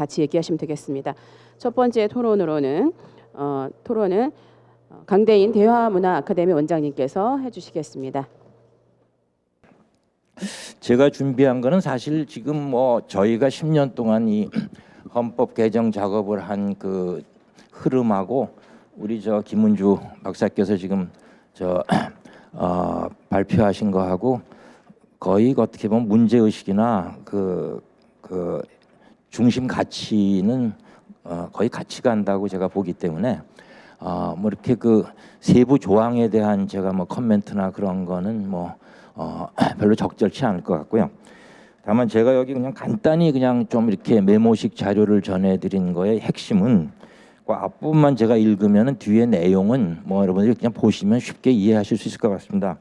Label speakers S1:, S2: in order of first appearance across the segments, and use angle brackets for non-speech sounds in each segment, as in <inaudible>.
S1: 같이 얘기하시면 되겠습니다. 첫 번째 토론으로는 어, 토론은 어, 강대인 대화문화 아카데미 원장님께서 해주시겠습니다.
S2: 제가 준비한 거는 사실 지금 뭐 저희가 10년 동안 이 <clears throat> 헌법 개정 작업을 한 그 흐름하고 우리 저 김은주 박사께서 지금 저 <clears throat> 어, 발표하신 거하고 거의 어떻게 보면 문제 의식이나 그, 그 중심 가치는 어, 거의 같이 간다고 제가 보기 때문에 어, 뭐 이렇게 그 세부 조항에 대한 제가 뭐 커멘트나 그런 거는 뭐 어, <clears throat> 별로 적절치 않을 것 같고요. 다만 제가 여기 그냥 간단히 그냥 좀 이렇게 메모식 자료를 전해드린 거의 핵심은 그 앞부분만 제가 읽으면은 뒤에 내용은 뭐 여러분들이 그냥 보시면 쉽게 이해하실 수 있을 것 같습니다.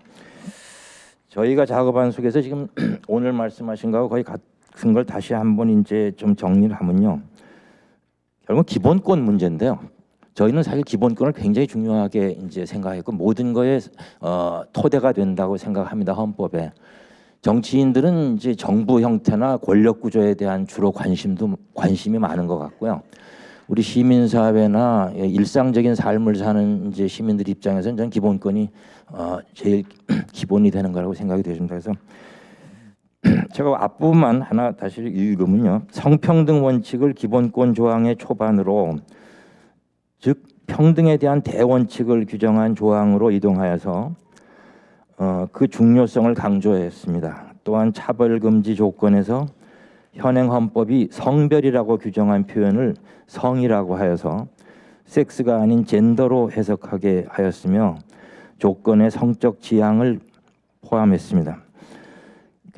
S2: 저희가 작업한 속에서 지금 <clears throat> 오늘 말씀하신 거하고 거의 같 은걸 다시 한번 이제 좀 정리를 하면요. 결국 기본권 문제인데요. 저희는 사실 기본권을 굉장히 중요하게 이제 생각했고 모든 거에 어, 토대가 된다고 생각합니다 헌법에 정치인들은 이제 정부 형태나 권력 구조에 대한 주로 관심도 관심이 많은 것 같고요. 우리 시민 사회나 일상적인 삶을 사는 이제 시민들 입장에서는 저는 기본권이 어, 제일 <clears throat> 기본이 되는 거라고 생각이 되십니다. 그래서 <clears throat> 제가 앞부분만 하나 다시 읽으면요. 성평등 원칙을 기본권 조항의 초반으로 즉 평등에 대한 대원칙을 규정한 조항으로 이동하여서 어, 그 중요성을 강조했습니다. 또한 차별 금지 조건에서 현행 헌법이 성별이라고 규정한 표현을 성이라고 하여서 섹스가 아닌 젠더로 해석하게 하였으며 조건의 성적 지향을 포함했습니다.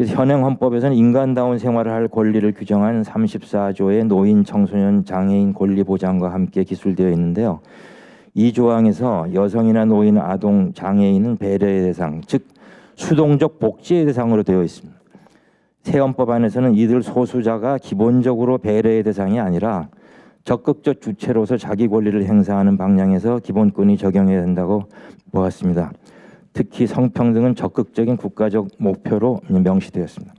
S2: 그래서 현행 헌법에서는 인간다운 생활을 할 권리를 규정한 34조의 노인, 청소년, 장애인 권리 보장과 함께 기술되어 있는데요. 이 조항에서 여성이나 노인, 아동, 장애인은 배려의 대상, 즉 수동적 복지의 대상으로 되어 있습니다. 새 헌법 안에서는 이들 소수자가 기본적으로 배려의 대상이 아니라 적극적 주체로서 자기 권리를 행사하는 방향에서 기본권이 적용해야 된다고 보았습니다. 특히 성평등은 적극적인 국가적 목표로 명시되었습니다.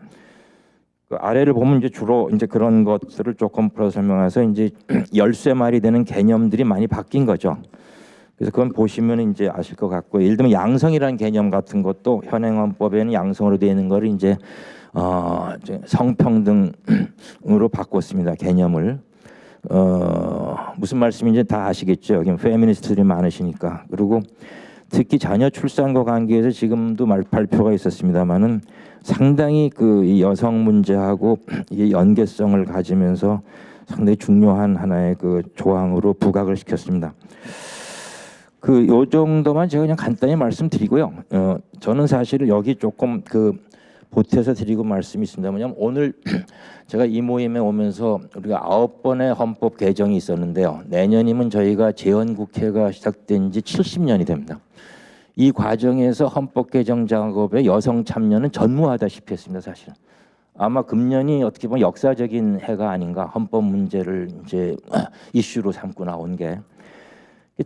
S2: 그 아래를 보면 이제 주로 이제 그런 것들을 조금 풀어 설명해서 이제 <clears throat> 열쇠 말이 되는 개념들이 많이 바뀐 거죠. 그래서 그건 보시면 이제 아실 것 같고 예를 들면 양성이라는 개념 같은 것도 현행 헌법에는 양성으로 되어 있는 거를 이제 어 성평등으로 <clears throat> 바꿨습니다 개념을 어 무슨 말씀인지 다 아시겠죠 여기 페미니스트들이 많으시니까 그리고 특히 자녀 출산과 관계해서 지금도 말 발표가 있었습니다만은 상당히 그이 여성 문제하고 <clears throat> 이 연계성을 가지면서 상당히 중요한 하나의 그 조항으로 부각을 시켰습니다. 그 요 정도만 제가 그냥 간단히 말씀드리고요. 어 저는 사실 여기 조금 그 보태서 드리고 말씀이 있습니다. 뭐냐면 오늘 <clears throat> 제가 이 모임에 오면서 우리가 아홉 번의 헌법 개정이 있었는데요. 내년이면 저희가 재헌 국회가 시작된 지 70년이 됩니다. 이 과정에서 헌법 개정 작업에 여성 참여는 전무하다시피 했습니다. 사실은 아마 금년이 어떻게 보면 역사적인 해가 아닌가 헌법 문제를 이제 <clears throat> 이슈로 삼고 나온 게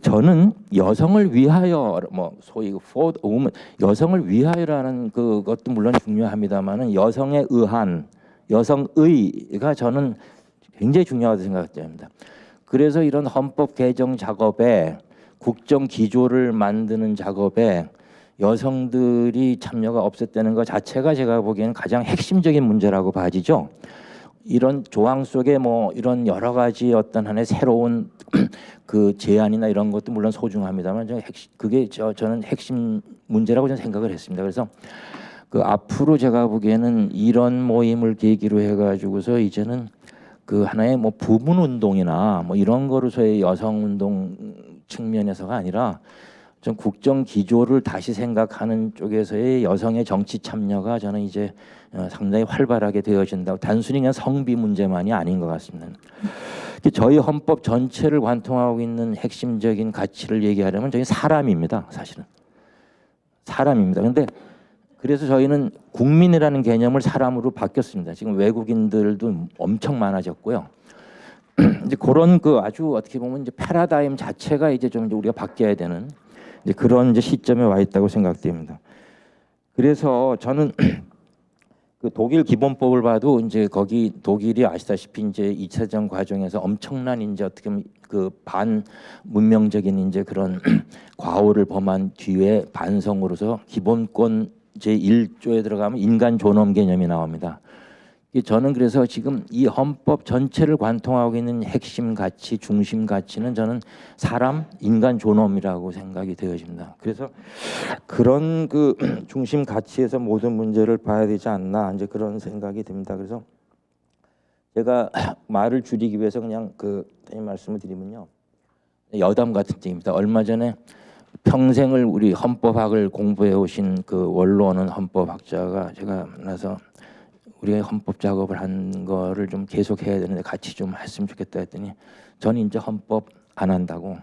S2: 저는 여성을 위하여 뭐 소위 for woman 여성을 위하여라는 그것도 물론 중요합니다만은 여성에 의한 여성의가 저는 굉장히 중요하다고 생각됩니다. 그래서 이런 헌법 개정 작업에 국정 기조를 만드는 작업에 여성들이 참여가 없었다는 것 자체가 제가 보기에는 가장 핵심적인 문제라고 봐지죠. 이런 조항 속에 뭐 이런 여러 가지 어떤 하나의 새로운 <clears throat> 그 제안이나 이런 것도 물론 소중합니다만 저 핵심 그게 저 저는 핵심 문제라고 저는 생각을 했습니다. 그래서 그 앞으로 제가 보기에는 이런 모임을 계기로 해가지고서 이제는 그 하나의 뭐 부분 운동이나 뭐 이런 거로서의 여성 운동 측면에서가 아니라 좀 국정 기조를 다시 생각하는 쪽에서의 여성의 정치 참여가 저는 이제 어, 상당히 활발하게 되어진다고 단순히 그냥 성비 문제만이 아닌 것 같습니다. 저희 헌법 전체를 관통하고 있는 핵심적인 가치를 얘기하려면 저희 사람입니다. 사실은 사람입니다. 근데 그래서 저희는 국민이라는 개념을 사람으로 바뀌었습니다. 지금 외국인들도 엄청 많아졌고요. <clears throat> 이제 그런 그 아주 어떻게 보면 이제 패러다임 자체가 이제 좀 이제 우리가 바뀌어야 되는 이제 그런 이제 시점에 와 있다고 생각됩니다. 그래서 저는 <clears throat> 그 독일 기본법을 봐도 이제 거기 독일이 아시다시피 이제 2차 대전 과정에서 엄청난 이제 어떻게 보면 그 반문명적인 이제 그런 <clears throat> 과오를 범한 뒤에 반성으로서 기본권 제 1조에 들어가면 인간 존엄 개념이 나옵니다. 이 저는 그래서 지금 이 헌법 전체를 관통하고 있는 핵심 가치, 중심 가치는 저는 사람, 인간 존엄이라고 생각이 되어집니다. 그래서 그런 그 <clears throat> 중심 가치에서 모든 문제를 봐야 되지 않나 이제 그런 생각이 듭니다. 그래서 제가 <clears throat> 말을 줄이기 위해서 그냥 그 말씀을 드리면요. 여담 같은 얘기입니다. 얼마 전에 평생을 우리 헌법학을 공부해 오신 그 원로는 헌법학자가 제가 만나서 우리가 헌법 작업을 한 거를 좀 계속 해야 되는데 같이 좀 했으면 좋겠다 했더니 저는 이제 헌법 안 한다고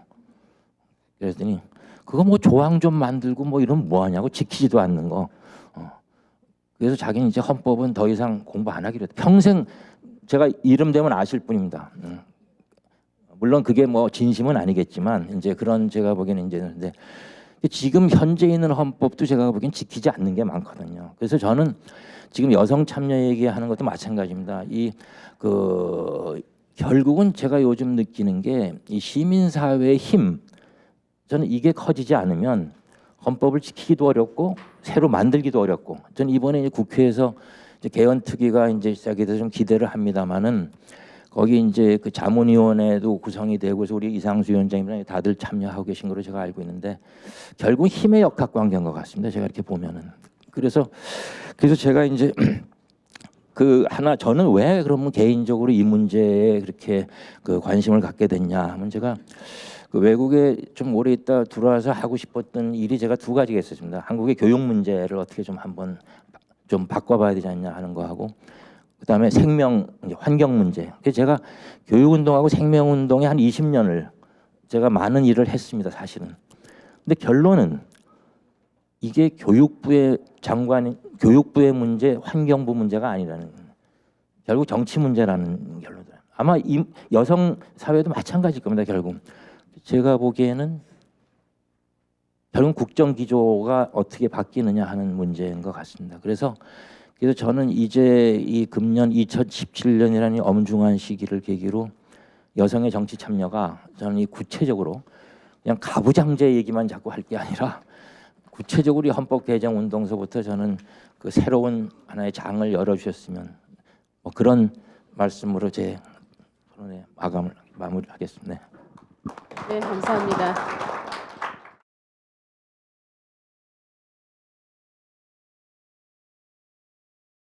S2: 그랬더니 그거 뭐 조항 좀 만들고 뭐 이런 뭐 하냐고 지키지도 않는 거. 어. 그래서 자기는 이제 헌법은 더 이상 공부 안 하기로 했다. 평생 제가 이름 되면 아실 뿐입니다. 음. 물론 그게 뭐 진심은 아니겠지만 이제 그런 제가 보기에는 이제 근데 지금 현재 있는 헌법도 제가 보기엔 지키지 않는 게 많거든요. 그래서 저는 지금 여성 참여 얘기하는 것도 마찬가지입니다. 이 그 결국은 제가 요즘 느끼는 게 이 시민 사회의 힘 저는 이게 커지지 않으면 헌법을 지키기도 어렵고 새로 만들기도 어렵고 저는 이번에 이제 국회에서 이제 개헌 특위가 이제 시작이 돼서 좀 기대를 합니다만은 거기 이제 그 자문위원회도 구성이 되고 그래서 우리 이상수 위원장이랑 다들 참여하고 계신 걸로 제가 알고 있는데 결국 힘의 역학 관계인 것 같습니다. 제가 이렇게 보면은 그래서 그래서 제가 이제 <clears throat> 그 하나 저는 왜 그러면 개인적으로 이 문제에 그렇게 그 관심을 갖게 됐냐 하면 제가 그 외국에 좀 오래 있다 들어와서 하고 싶었던 일이 제가 두 가지가 있었습니다. 한국의 교육 문제를 어떻게 좀 한번 좀 바꿔봐야 되지 않냐 하는 거하고 그다음에 생명 환경 문제. 그래서 제가 교육 운동하고 생명 운동에 한 20년을 제가 많은 일을 했습니다. 사실은. 근데 결론은 이게 교육부의 장관 교육부의 문제, 환경부 문제가 아니라는 결국 정치 문제라는 결론들. 아마 이 여성 사회도 마찬가지일 겁니다. 결국 제가 보기에는 결국 국정 기조가 어떻게 바뀌느냐 하는 문제인 것 같습니다. 그래서 그래서 저는 이제 이 금년 2017년이라는 엄중한 시기를 계기로 여성의 정치 참여가 저는 이 구체적으로 그냥 가부장제 얘기만 자꾸 할 게 아니라 구체적으로 이 헌법 개정 운동서부터 저는 그 새로운 하나의 장을 열어주셨으면 뭐 그런 말씀으로 제 토론의 마감을 마무리하겠습니다. 네.
S1: 네, 감사합니다.